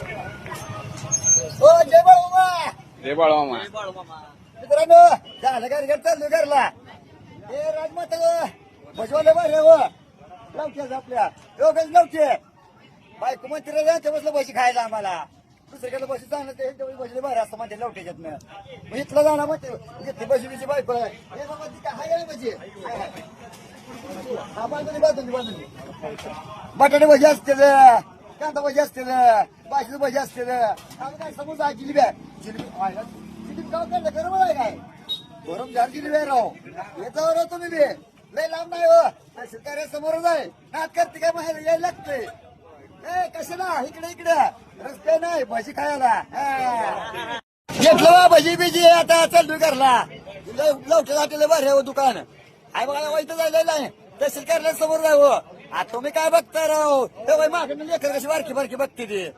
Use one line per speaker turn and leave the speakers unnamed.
हो जय बाळूमा
जय बाळमामा
मित्रांनो झालं घर घर? चाललो घरला. हे राजमाता बसवाले बरे हो लवके आपल्या. योगेश लवके बायको मंत्री यांच्या बसलं बशी खायला आम्हाला. दुसरीकडे बशी चांगलं ते बसले बरं असं म्हणते लवट्याच्यातनं मग इथलं जाणार म्हणते घेतली बशी बिशी बायको आहे. हे बाबा ती काय हाय आहे बशी? हा बाजूनी बाजूनी बाजूनी बटाटे भजी असतील कांदा भजी असतील भाजी भजी असतील आम्ही काय समोर आहे जिलेबी आहे. जिलेबी आहे. जिलेबी गाव काढलं खरं मला काय? गरम झाड जिलेबी आहे राव. येतावर राव तुम्ही बी. लय लांब नाही हो. तहसीलदार समोरच आहे. नात करते काय माहेर? यायला लागते. ए कशाला? इकडे इकडे. रस्ते नाही भजी खायला. हा. घेतलं बा भजी बिजी. आता चालू करला लवटे जाटेले बरे हो दुकान. आहे बघा वाईट जायला नाही. तहसील कार्यालय समोर जावं. आता तुम्ही काय बघता राव? ते मागे लेकर कशी बारकी बारकी बघते ते.